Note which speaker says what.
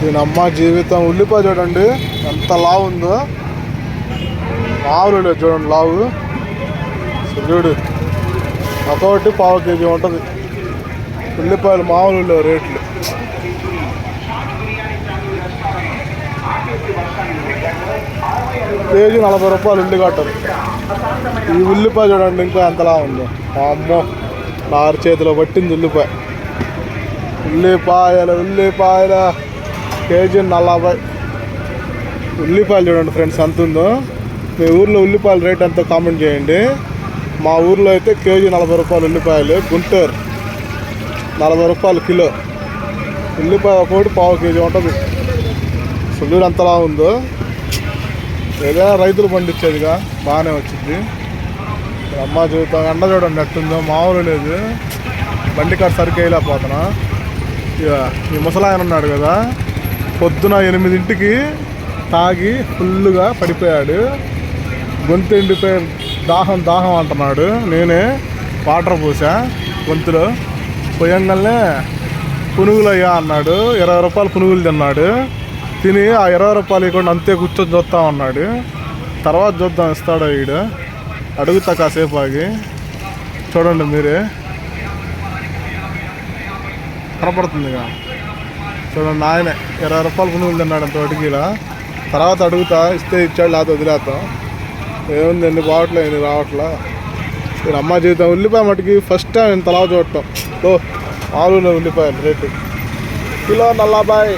Speaker 1: దీని అమ్మ జీవితం ఉల్లిపాయ చూడండి ఎంత లావు ఉందో. మామూలు లేదు చూడండి లావు. అసలు చూడు. పావు కేజీ ఉంటుంది. ఉల్లిపాయలు మామూలు రేట్లు. కేజీ నలభై రూపాయలు ఉల్లిగడ్డలు ఈ ఉల్లిపాయ చూడండి ఇంకా ఎంతలా ఉందో. అమ్మో నా చేతిలో పట్టింది ఉల్లిపాయ. ఉల్లిపాయలు ఉల్లిపాయల. కేజీ నలభై ఉల్లిపాయలు చూడండి ఫ్రెండ్స్ ఎంత ఉందో. మీ ఊర్లో ఉల్లిపాయల రేట్ ఎంతో కామెంట్ చేయండి. మా ఊర్లో అయితే కేజీ నలభై రూపాయలు ఉల్లిపాయలు గుంటూరు నలభై రూపాయలు కిలో. ఉల్లిపాయ ఒకటి పావు కేజీ ఉంటుంది సుల్లుడు ఎంతలా ఉందో. ఏదైనా రైతులు పండించేదిగా బాగానే వచ్చింది. అమ్మ చూద్దాం ఎండ చూడండి ఎట్టుందో మామూలు లేదు. బండి కాడ సరికి ఇక ఈ ముసలాయన ఉన్నాడు కదా. పొద్దున ఎనిమిదింటికి తాగి ఫుల్గా పడిపోయాడు. గొంతు ఎండిపోయి దాహం దాహం అంటున్నాడు. నేనే వాటర్ పోసా గొంతులో. పోయంగానే పునుగులు అయ్యా అన్నాడు. ఇరవై రూపాయలు పునుగులు తిన్నాడు. తిని ఆ ఇరవై రూపాయలు ఇవ్వకుండా అంతే కూర్చొని చూస్తా ఉన్నాడు. తర్వాత చూద్దాం ఇస్తాడో వీడు అడుగుతా కాసేపు ఆగి. చూడండి మీరే. కనపడుతుందిగా. చూడండి నాయన ఇరవై రూపాయలు పునుగులు తిన్నాడు అంత ఇలా తర్వాత అడుగుతా ఇస్తే ఇచ్చాడు లేకపోతే వదిలేస్తాం. ఏముంది ఎన్ని బావట్లే ఎన్ని రావట్లా. నేను అమ్మ జీవితం ఉల్లిపాయ మటుకి ఫస్ట్ టైం ఇంత చూడటం. ఓ ఆలులో ఉల్లిపాయలు రేటు. కిలో నల్లబాయ్